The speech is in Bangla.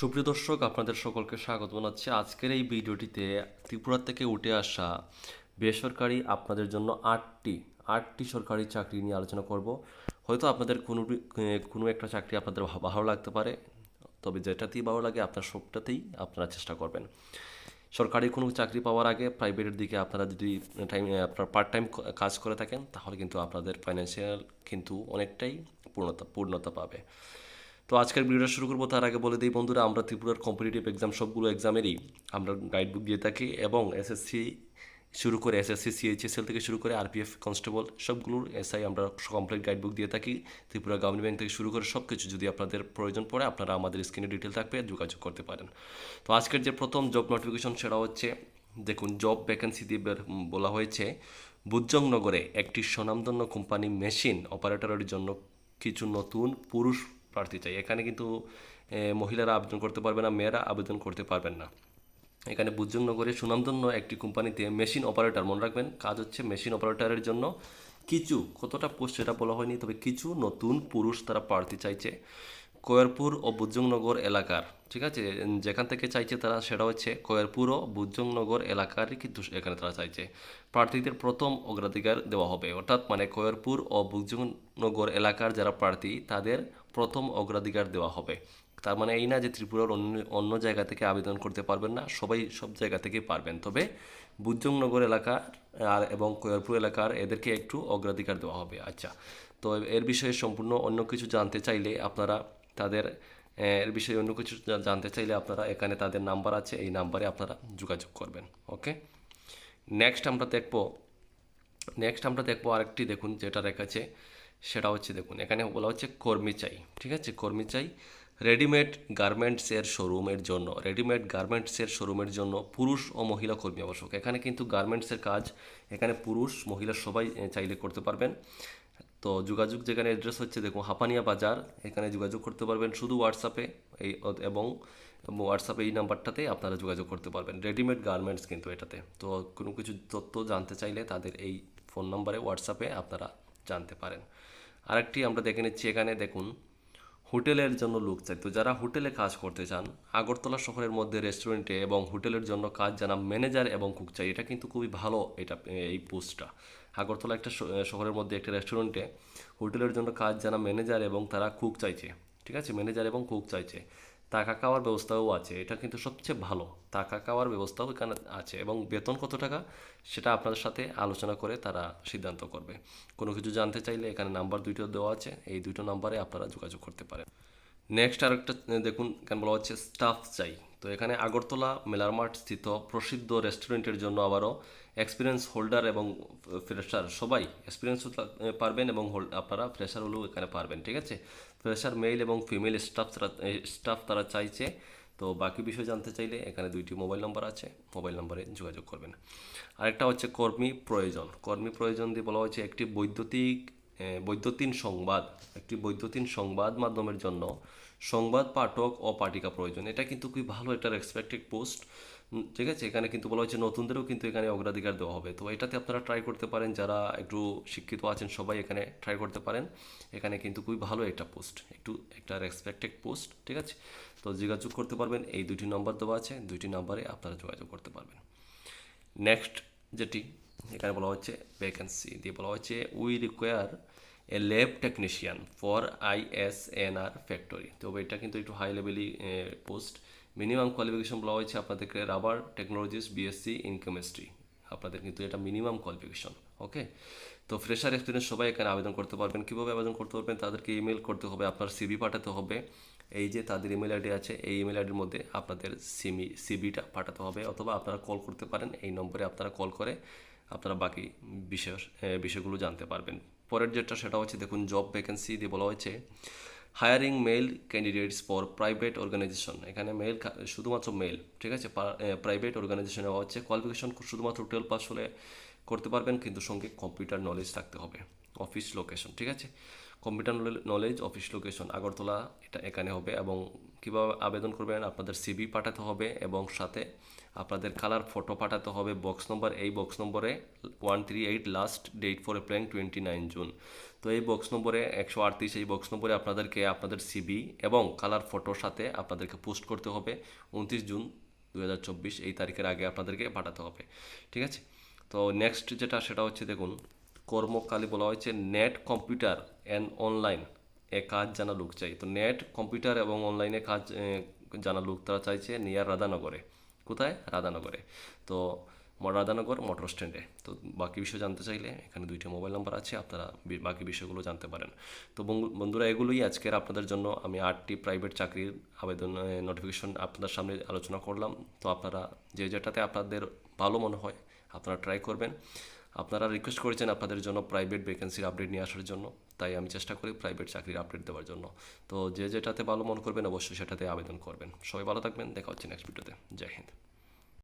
সুপ্রিয় দর্শক, আপনাদের সকলকে স্বাগত জানাচ্ছি। আজকের এই ভিডিওটিতে ত্রিপুরা থেকে উঠে আসা বেসরকারি আপনাদের জন্য আটটি আটটি সরকারি চাকরি নিয়ে আলোচনা করব। হয়তো আপনাদের কোনো কোনো একটা চাকরি আপনাদের ভালো লাগতে পারে, তবে যেটাতেই ভালো লাগে আপনার সবটাতেই আপনারা চেষ্টা করবেন। সরকারি কোনো চাকরি পাওয়ার আগে প্রাইভেটের দিকে আপনারা যদি টাইম আপনার পার্ট টাইম কাজ করে থাকেন, তাহলে কিন্তু আপনাদের ফাইন্যান্সিয়াল কিন্তু অনেকটাই পূর্ণতা পূর্ণতা পাবে। তো আজকের ভিডিওটা শুরু করব, তার আগে বলে দিই বন্ধুরা, আমরা ত্রিপুরার কম্পিটিটিভ এক্সাম সবগুলো এক্সামেরই আমরা গাইড বুক দিয়ে থাকি এবং এসএসসি শুরু করে এসএসসি সিএইচএসএল থেকে শুরু করে আরপিএফ কনস্টেবল সবগুলোর এসআই আমরা কমপ্লিট গাইড বুক দিয়ে থাকি। ত্রিপুরা গ্রামীণ ব্যাংক থেকে শুরু করে সব কিছু যদি আপনাদের প্রয়োজন পড়ে, আপনারা আমাদের স্ক্রিনে ডিটেল থাকবে, যোগাযোগ করতে পারেন। তো আজকের যে প্রথম জব নোটিফিকেশন সেটা হচ্ছে, দেখুন জব ভ্যাকেন্সি দিয়ে বলা হয়েছে বুজ্জংনগরে একটি স্বনামধন্য কোম্পানি মেশিন অপারেটরের জন্য কিছু নতুন পুরুষ প্রার্থী চাই। এখানে কিন্তু মহিলারা আবেদন করতে পারবে না, মেয়েরা আবেদন করতে পারবেন না। এখানে বুজ্জংনগরে সুনামধন্য একটি কোম্পানিতে মেশিন অপারেটর, মনে রাখবেন, কাজ হচ্ছে মেশিন অপারেটরের জন্য কিছু, কতটা পোস্ট সেটা বলা হয়নি, তবে কিছু নতুন পুরুষ তারা প্রার্থী চাইছে। কয়ারপুর ও বুজুগনগর এলাকার ঠিক আছে, যেখান থেকে চাইছে তারা সেটা হচ্ছে কয়ারপুর ও বুজ্জংনগর এলাকারই কিন্তু এখানে তারা চাইছে। প্রার্থীদের প্রথম অগ্রাধিকার দেওয়া হবে। অর্থাৎ মানে কয়ারপুর ও বুজ্জংনগর এলাকার যারা প্রার্থী, তাদের প্রথম অগ্রাধিকার দেওয়া হবে। তার মানে এই না যে ত্রিপুরার অন্য অন্য জায়গা থেকে আবেদন করতে পারবেন না, সবাই সব জায়গা থেকে পারবেন। তবে বুজ্জংনগর এলাকার, আর এবং কয়ারপুর এলাকার এদেরকে একটু অগ্রাধিকার দেওয়া হবে। আচ্ছা তো এর বিষয়ে সম্পূর্ণ অন্য কিছু জানতে চাইলে আপনারা তাদের এর বিষয়ে অন্য কিছু জানতে চাইলে আপনারা এখানে তাদের নাম্বার আছে, এই নাম্বারে আপনারা যোগাযোগ করবেন, ওকে? নেক্সট আমরা দেখব নেক্সট আমরা দেখব আরেকটি দেখুন, যেটা রেখেছে সেটা হচ্ছে দেখুন, এখানে বলা হচ্ছে কর্মী চাই, ঠিক আছে? কর্মী চাই রেডিমেড গার্মেন্টসের শোরুমের জন্য রেডিমেড গার্মেন্টসের শোরুমের জন্য পুরুষ ও মহিলা কর্মী আবশ্যক, এখানে কিন্তু গার্মেন্টসের কাজ, এখানে পুরুষ, মহিলা সবাই চাইলে করতে পারবেন। তো যোগাযোগ যেখানে অ্যাড্রেস হচ্ছে, দেখুন, হাপানিয়া বাজার। এখানে যোগাযোগ করতে পারবেন শুধু হোয়াটসঅ্যাপে এই এবং হোয়াটসঅ্যাপে এই নাম্বারটাতে আপনারা যোগাযোগ করতে পারবেন। রেডিমেড গার্মেন্টস কিন্তু এটাতে। তো কোনো কিছু তথ্য জানতে চাইলে তাদের এই ফোন নাম্বারে হোয়াটসঅ্যাপে আপনারা জানতে পারেন। আরেকটি আমরা দেখে নিচ্ছি এখানে, দেখুন, হোটেলের জন্য লোক চাই। তো যারা হোটেলে কাজ করতে চান, আগরতলা শহরের মধ্যে রেস্টুরেন্টে এবং হোটেলের জন্য কাজ জানা ম্যানেজার এবং কুক চাই, এটা কিন্তু খুবই ভালো এটা, এই পোস্টটা আগরতলা একটা শহরের মধ্যে একটা রেস্টুরেন্টে হোটেলের জন্য কাজ জানা ম্যানেজার এবং তারা কুক চাইছে, ঠিক আছে? ম্যানেজার এবং কুক চাইছে। টাকা খাওয়ার ব্যবস্থাও আছে, এটা কিন্তু সবচেয়ে ভালো। টাকা খাওয়ার ব্যবস্থাও এখানে আছে এবং বেতন কত টাকা সেটা আপনাদের সাথে আলোচনা করে তারা সিদ্ধান্ত করবে। কোনো কিছু জানতে চাইলে এখানে নাম্বার দুইটো দেওয়া আছে, এই দুটো নাম্বারে আপনারা যোগাযোগ করতে পারেন। নেক্সট আরেকটা, দেখুন কেন বলা হচ্ছে স্টাফ চাই। তো এখানে আগরতলা মেলার মাঠ স্থিত প্রসিদ্ধ রেস্টুরেন্টের জন্য আবারও এক্সপিরিয়েন্স হোল্ডার এবং ফ্রেশার সবাই এক্সপিরিয়েন্স পারবেন এবং আপনারা ফ্রেশার হলেও এখানে পারবেন, ঠিক আছে? ফ্রেশার মেল এবং ফিমেল স্টাফ তারা স্টাফ তারা চাইছে। তো বাকি বিষয় জানতে চাইলে এখানে দুইটি মোবাইল নাম্বার আছে মোবাইল নাম্বারে যোগাযোগ করবেন। আরেকটা হচ্ছে কর্মী প্রয়োজন। কর্মী প্রয়োজন দিয়ে বলা হয়েছে একটি বৈদ্যুতিক বৈদ্যুতিন সংবাদ, একটি বৈদ্যুতিন সংবাদ মাধ্যমের জন্য সংবাদ পাঠক ও পাঠিকা প্রয়োজন। এটা কিন্তু খুবই ভালো একটা রেসপেক্টেড পোস্ট ঠিক আছে? এখানে কিন্তু বলা হচ্ছে নতুনদেরও কিন্তু এখানে অগ্রাধিকার দেওয়া হবে। তো এটাতে আপনারা ট্রাই করতে পারেন, যারা একটু শিক্ষিত আছেন সবাই এখানে ট্রাই করতে পারেন। এখানে কিন্তু খুবই ভালো একটা পোস্ট একটু একটা রেসপেক্টেড পোস্ট ঠিক আছে? তো যোগাযোগ করতে পারবেন, এই দুটি নাম্বার দেওয়া আছে, দুইটি নাম্বারে আপনারা যোগাযোগ করতে পারবেন। নেক্সট যেটি, এখানে বলা হচ্ছে ভ্যাকেন্সি দিয়ে বলা হচ্ছে we require a lab technician for I S N R factory তো এটা কিন্তু একটু হাই লেভেলই পোস্ট মিনিমাম কোয়ালিফিকেশন বলা হয়েছে আপনাদেরকে rubber technologies BSc in chemistry আপনাদের কিন্তু এটা মিনিমাম কোয়ালিফিকেশন ওকে তো ফ্রেশার এক্সপিরিয়েন্স সবাই এখানে আবেদন করতে পারবেন। কীভাবে আবেদন করতে পারবেন? তাদেরকে ইমেল করতে হবে, আপনার সিবি পাঠাতে হবে। এই যে তাদের ইমেল আইডি আছে, এই ইমেল আইডির মধ্যে আপনাদের সিমি সিবিটা পাঠাতে হবে, অথবা আপনারা কল করতে পারেন। এই নম্বরে আপনারা কল করে আপনারা বাকি বিষয় বিষয়গুলো জানতে পারবেন। পরের যেটা সেটা হচ্ছে দেখুন জব ভ্যাকেন্সি দিয়ে বলা হয়েছে hiring male candidates for private organization এখানে মেল শুধুমাত্র মেল ঠিক আছে? প্রাইভেট অর্গানাইজেশনে হচ্ছে কোয়ালিফিকেশন শুধুমাত্র টুয়েলভ পাস হলে করতে পারবেন, কিন্তু সঙ্গে কম্পিউটার নলেজ থাকতে হবে অফিস লোকেশন ঠিক আছে? Computer knowledge office location Agartala এটা এখানে হবে এবং কীভাবে আবেদন করবেন, আপনাদের সিবি পাঠাতে হবে এবং সাথে আপনাদের কালার ফটো পাঠাতে হবে। বক্স নম্বর এই বক্স নম্বরে one three eight last date for applying twenty nine June তো এই বক্স নম্বরে একশো আটত্রিশ, এই বক্স নম্বরে আপনাদেরকে আপনাদের সিবি এবং কালার ফটোর সাথে আপনাদেরকে পোস্ট করতে হবে উনত্রিশ জুন দু হাজার চব্বিশ, এই তারিখের আগে আপনাদেরকে পাঠাতে হবে। ঠিক আছে? তো নেক্সট যেটা, সেটা হচ্ছে দেখুন, কর্মকালী বলা হয়েছে নেট কম্পিউটার অ্যান্ড অনলাইন এ কাজ জানা লোক চাই। তো নেট, কম্পিউটার এবং অনলাইনে কাজ জানা লোক তারা চাইছে নিয়ার রাধানগরে। কোথায়? রাধানগরে। তো রাধানগর, মোটর স্ট্যান্ডে। তো বাকি বিষয় জানতে চাইলে এখানে দুইটা মোবাইল নাম্বার আছে, আপনারা বাকি বিষয়গুলো জানতে পারেন। তো বন্ধু- বন্ধুরা, এগুলোই আজকের আপনাদের জন্য। আমি আটটি প্রাইভেট চাকরির আবেদন নোটিফিকেশন আপনাদের সামনে আলোচনা করলাম। তো আপনারা যে যেটাতে আপনাদের ভালো মনে হয়, আপনারা ট্রাই করবেন। আপনারা রিকোয়েস্ট করেছেন আপনাদের জন্য প্রাইভেট ভ্যাকেন্সির আপডেট নিয়ে আসার জন্য, তাই আমি চেষ্টা করি প্রাইভেট চাকরির আপডেট দেওয়ার জন্য। তো যে যেটাতে ভালো মনে করবেন, অবশ্যই সেটাতে আবেদন করবেন। সবাই ভালো থাকবেন, দেখা হচ্ছে নেক্সট ভিডিওতে জয় হিন্দ।